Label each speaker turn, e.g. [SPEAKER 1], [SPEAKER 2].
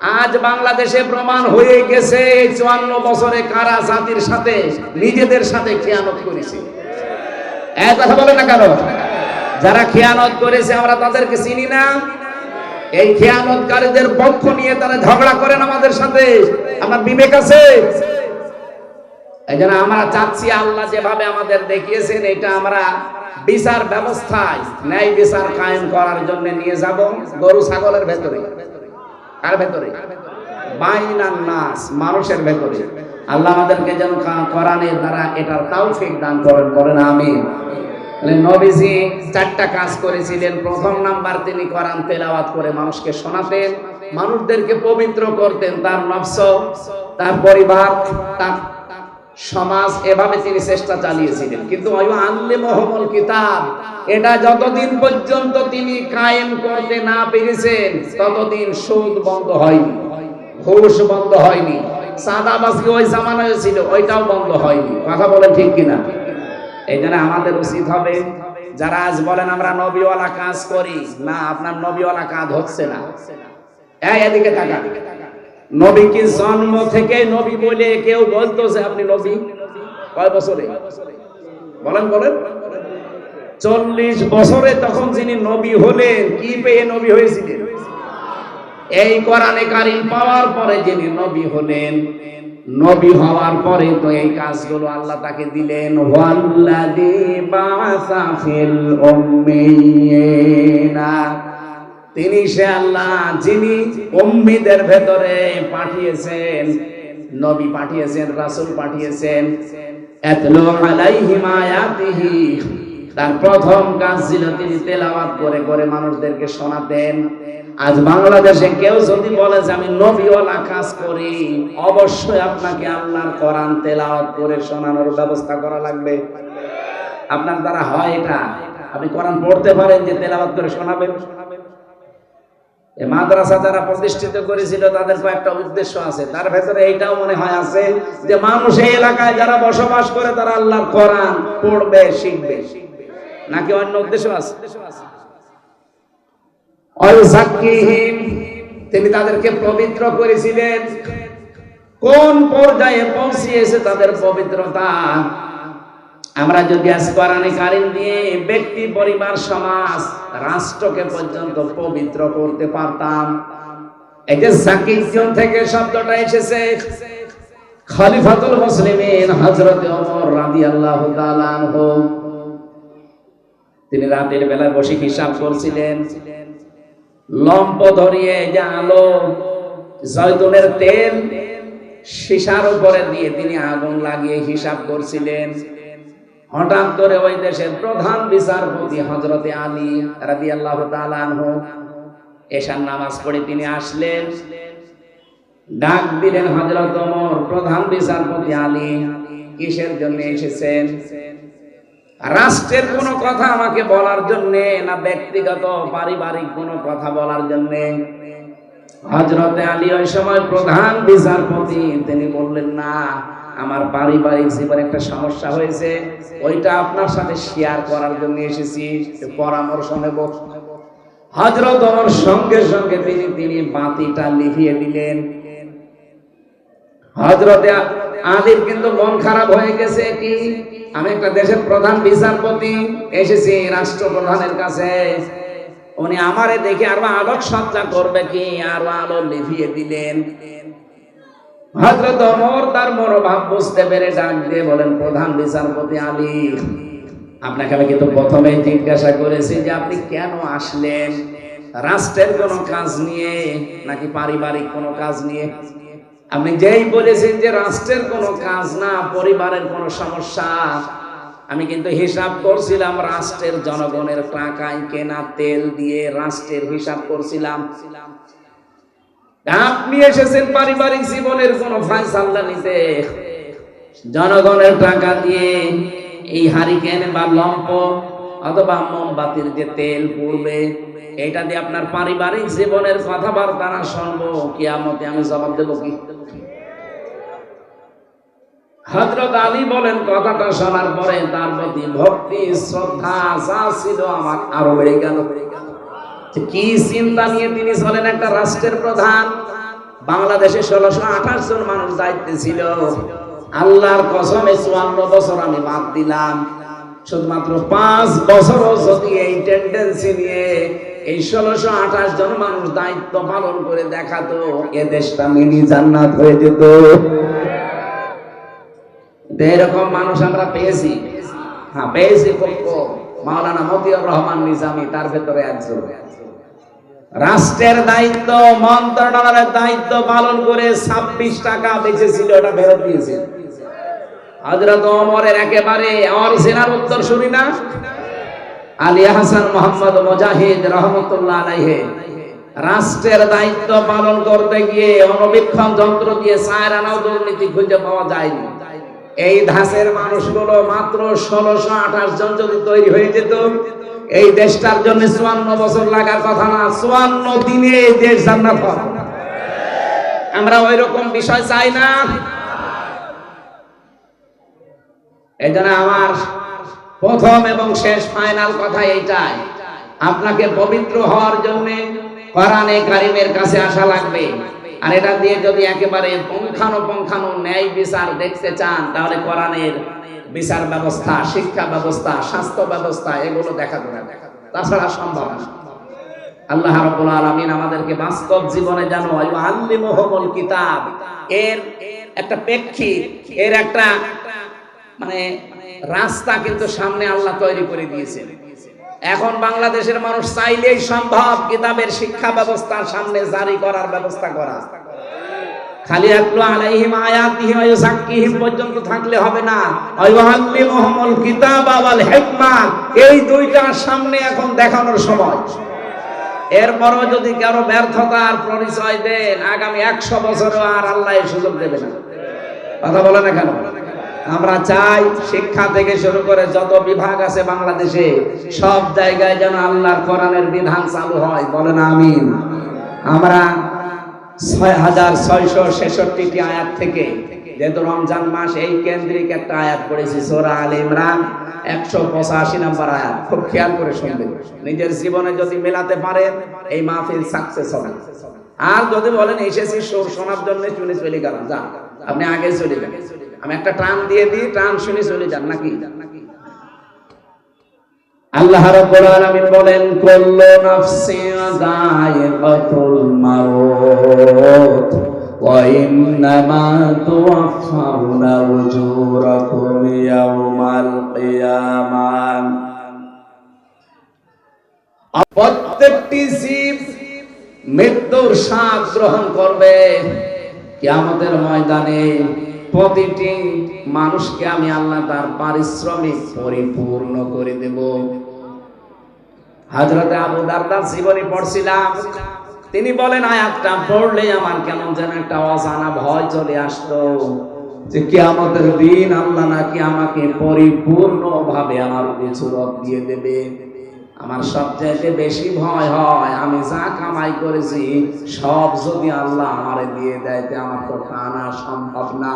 [SPEAKER 1] আজ বাংলাদেশে প্রমাণ হয়ে গেছে চুয়ান্ন বছরে কারা জাতির সাথে, নিজেদের সাথে খেয়ানত করেছে। এক কথা বলে না কেন? যারা খেয়ানত করেছে, আমরা তাদেরকে চিনি না। এই খেয়ানতকারীদের পক্ষ নিয়ে তারা ঝগড়া করেন আমাদের সাথে। আমার বিবেক আছে? এই জন্য আমরা চাচ্ছি আল্লাহ যেভাবে আমাদের দেখিয়েছেন, এটা আমরা বিচার ব্যবস্থায়, ন্যায় বিচার কায়েম করার জন্য নিয়ে যাব গরু, ছাগলের ভেতরে। কার ভেতরে? মানুষের ভেতরে। আল্লাহ আমাদেরকে যেন কোরআনের দ্বারা এটার তাওফিক দান করেন করেন আমিন। নবীজি চারটা কাজ করেছিলেন। প্রথম নাম্বার তিনি কোরআন তেলাওয়াত করে মানুষকে শোনাতেন, মানুষদেরকে পবিত্র করতেন, তার নফস, তার পরিবার, তার সমাজ এভাবে তিনি চেষ্টা চালিয়েছিলেন। কিন্তু কিতাব, এটা যতদিন পর্যন্ত তিনি কায়েম করতে না পেরেছেন, ততদিন সুদ বন্ধ হয়নি, ঘুষ বন্ধ হয়নি সাদাবাসী ওই জামানায় ছিল, ওইটাও বন্ধ হয়নি। কথা বলেন ঠিক কিনা? এই জন্য আমাদের উচিত হবে, যারা আজ বলেন আমরা নবীওয়ালা কাজ করি, না, আপনার নবীওয়ালা কাজ হচ্ছে না। এদিকে তাকা নবী কি জন্ম থেকে নবী বলে কেউ বলতো যে আপনি নবী? কয় বছরে? বলেন বলেন। চল্লিশ বছরে তখন যিনি নবী হলেন, কি পেয়ে নবী হয়েছিলেন? এই কোরআনে কারিম পাওয়ার পরে যিনি নবী হলেন, নবী হওয়ার পরে তো এই কাজগুলো আল্লাহ তাকে দিলেন। ওয়াল্লাযী বাআসা ফিল উম্মিয়িনা। তিনি সে আল্লাহ যিনি উম্মিদের ভেতরে পাঠিয়েছেন, নবী পাঠিয়েছেন, রাসূল পাঠিয়েছেন। তার প্রথম কাজ ছিল তিনি করে করে মানুষদেরকে শোনাতেন। আজ বাংলাদেশে কেউ যদি বলে যে আমি নবীওয়ালা কাজ করি, অবশ্যই আপনাকে আল্লাহর কোরআন তেলাওয়াত করে শোনানোর ব্যবস্থা করা লাগবে। আপনার দ্বারা হয় এটা? আপনি কোরআন পড়তে পারেন যে তেলাওয়াত করে শোনাবেন? মাদ্রাসা যারা প্রতিষ্ঠিত করেছিল, তাদের কয়েকটা উদ্দেশ্য আছে। তার ভেতরে এইটাও মনে হয় আছে যে, মানুষ এই এলাকায় যারা বসবাস করে, তারা আল্লাহর কোরআন পড়বে, শিখবে। নাকি অন্য উদ্দেশ্য আছে? তিনি তাদেরকে পবিত্র করেছিলেন। কোন পর্যায়ে পৌঁছিয়েছে তাদের পবিত্রতা? আমরা যদি আজ কোরআনে কারিম দিয়ে ব্যক্তি, পরিবার, সমাজ, রাষ্ট্রকে পর্যন্ত পবিত্র করতে পারতাম। এই যে জাকিজন থেকে শব্দটা এসেছে, খলিফাতুল মুসলিমিন হযরত ওমর রাদিয়াল্লাহু তাআলা আনহু। তিনি রাতের বেলায় বসে হিসাব করছিলেন, লম্প ধরিয়ে যে আলো, জয়তুনের তেল, সীসার উপরে দিয়ে তিনি আগুন লাগিয়ে হিসাব করছিলেন। হঠাৎ করে ওই দেশের প্রধান বিচারপতি হজরতে আলী রাদি আল্লাহ এশার নামাজ পড়ে তিনি আসলেন। ডাক দিলেন হজরত প্রধান বিচারপতি আলী, কিসের জন্য এসেছেন? রাষ্ট্রের কোনো কথা আমাকে বলার জন্য না ব্যক্তিগত, পারিবারিক কোনো কথা বলার জন্য? হজরতে আলী ওই সময় প্রধান বিচারপতি, তিনি বললেন, না আমার পারিবারিক জীবনে একটা সমস্যা হয়েছে, ওইটা আপনার সাথে শেয়ার করার জন্য এসেছি পরামর্শ নেব। হজরত ওমর সঙ্গে সঙ্গে তিনি তিনি বাতিটা লিভিয়ে দিলেন। হজরতে আলীর কিন্তু মন খারাপ হয়ে গেছে কি? আমি একটা দেশের প্রধান বিচারপতি, এসেছি রাষ্ট্রপ্রধানের কাছে। উনি আমারে দেখে আরও আলোক সজ্জা করবে কি? আরও আলো লিভিয়ে দিলেন। হজরত ওমর তার মনোভাব বুঝতে পেরে ডাক দিয়ে বলেন, প্রধান বিচারপতি আলী, আপনাকে আমি কিন্তু প্রথমে জিজ্ঞাসা করেছি যে আপনি কেন আসলেন? রাষ্ট্রের কোনো কাজ নিয়ে নাকি পারিবারিক কোনো কাজ নিয়ে? আপনি যেই বলেছেন যে রাষ্ট্রের কোনো কাজ না, পরিবারের কোনো সমস্যা, আমি কিন্তু হিসাব করছিলাম রাষ্ট্রের জনগণের টাকায় কেনা তেল দিয়ে রাষ্ট্রের হিসাব করছিলাম। আপনি এসেছেন পারিবারিক জীবনের কোন ফায়সাল্লা নিতে জনগণের টাকা দিয়ে এই হারিকেন বা লম্প অথবা মোমবাতির যে তেল পড়বে, এটা দিয়ে আপনার পারিবারিক জীবনের কথাবার্তা না শুনব, কিয়ামতে আমি জবাব দেবো কি? হজরত আলী বলেন, কথাটা শোনার পরে তার প্রতি ভক্তি, শ্রদ্ধা, যা ছিল আমার আরও বেড়ে গেল। যে কি চিন্তা নিয়ে তিনি চলেন একটা রাষ্ট্রের প্রধান? বাংলাদেশে ষোলোশো আঠাশ জন মানুষ দায়িত্বে ছিল। আল্লাহর কসমে চুয়ান্ন বছর আমি বাদ দিলাম। শুধুমাত্র পাঁচ বছরও যদি এই টেন্ডেন্সি নিয়ে এই ষোলোশো আঠাশ জন মানুষ দায়িত্ব পালন করে দেখাতো, এ দেশটা মিনি জান্নাত হয়ে যেত। এরকম মানুষ আমরা পেয়েছি। হ্যাঁ পেয়েছি মাওলানা মতিউর রহমান নিজামী, তার ভেতরে একজন। রাষ্ট্রের দায়িত্ব, মন্ত্রণালয়ের দায়িত্ব পালন করে ছাব্বিশ টাকা বেঁচেছিল, ওটা ফেরত দিয়েছে। হজরত ওমরের একেবারে অরিজিনাল উত্তর শুনি না? আলী হাসান মোহাম্মদ মুজাহিদ রহমতুল্লাহ রাষ্ট্রের দায়িত্ব পালন করতে গিয়ে অনবীক্ষণ যন্ত্র দিয়ে আনাও দুর্নীতি খুঁজে পাওয়া যায়নি। এই ধাঁচের মানুষগুলো মাত্র ষোলোশো আঠাশ জন যদি তৈরি হয়ে যেত এই দেশটার জন্য চুয়ান্ন বছর লাগার কথা না, চুয়ান্ন দিনে এই দেশ জান্নাত হবে। আমরা ওই রকম বিষয় চাই না। এই আমার প্রথম এবং শেষ ফাইনাল কথা এইটাই। আপনাকে পবিত্র হওয়ার জন্য কোরআনে কারিমের কাছে আসা লাগবে। আর এটা দিয়ে যদি একেবারে পঙ্খানো পঙ্খানো ন্যায় বিচার দেখতে চান, তাহলে কোরআনের বিচার ব্যবস্থা, শিক্ষা ব্যবস্থা, স্বাস্থ্য ব্যবস্থা, এগুলো দেখা যাবে। তাছাড়া সম্ভব না। আল্লাহ রাব্বুল আলামিন আমাদেরকে বাস্তব জীবনে যেন আল্লিমুহুমুল কিতাব, এর একটা প্রেক্ষিত, এর একটা মানে রাস্তা কিন্তু সামনে আল্লাহ তৈরি করে দিয়েছেন। এখন বাংলাদেশের মানুষ চাইলেই সম্ভব কিতাবের শিক্ষা ব্যবস্থার সামনে জারি করার ব্যবস্থা করা। খালি একটু আলাইহিম আয়াতিহি ওয়া পর্যন্ত থাকলে হবে না। ওয়া ইউআল্লিমুহুমুল কিতাবা ওয়াল হিকমা। এই দুইটার সামনে এখন দেখানোর সময়। এরপরও যদি কারও ব্যর্থতার পরিচয় দেন, আগামী একশো বছরও আর আল্লাহ সুযোগ দেবে না। কথা বলে না কেন? আমরা চাই শিক্ষা থেকে শুরু করে যত বিভাগ আছে বাংলাদেশে, সব জায়গায় যেন আল্লাহর কোরআনের বিধান চালু হয়। বলেন আমিন। আমরা ছয় হাজার ছয়শো ছেষট্টিটি আয়াত থেকে, যেহেতু রমজান মাস, এই কেন্দ্রিক একটা আয়াত পড়েছি, সোরা আল ইমরান, একশো পঁচাশি নাম্বার আয়াত। খুব খেয়াল করে শুনবেন। নিজের জীবনে যদি মেলাতে পারেন এই মাহফিল সাকসেস হবে। আর যদি বলেন, এসেছি শোনার জন্য শুনে চলে গেলাম, যান। আপনি আগে চলে যান। আমি একটা টান দিয়ে দিই টান শুনে চলে যান নাকি? আল্লাহ রাব্বুল আলামিন বলেন, কুল্লু নাফসিন যায়িকাতুল মাউত তুওয়াফাউনা উজুরাকুম প্রত্যেকটি জীব মৃত্যুর স্বাদ গ্রহণ করবে। কিয়ামতের ময়দানে প্রতিটি মানুষকে আমি আল্লাহ তার পারিশ্রমিক পরিপূর্ণ করে দেব। হাজরতে আবু দারদার জীবনী পড়ছিলাম। তিনি বলেন, আয়াতটা পড়লে আমার কেমন যেন একটা অজানা ভয় চলে আসতো যে কিয়ামতের দিন আল্লাহ নাকি আমাকে পরিপূর্ণ ভাবে আমার বিচুরত দিয়ে দেবে। আমার সবচাইতে বেশি ভয় হয়, আমি যা কামাই করেছি, সব যদি আল্লাহ আমারে দিয়ে দেয় আমার তো টানা সম্ভব না।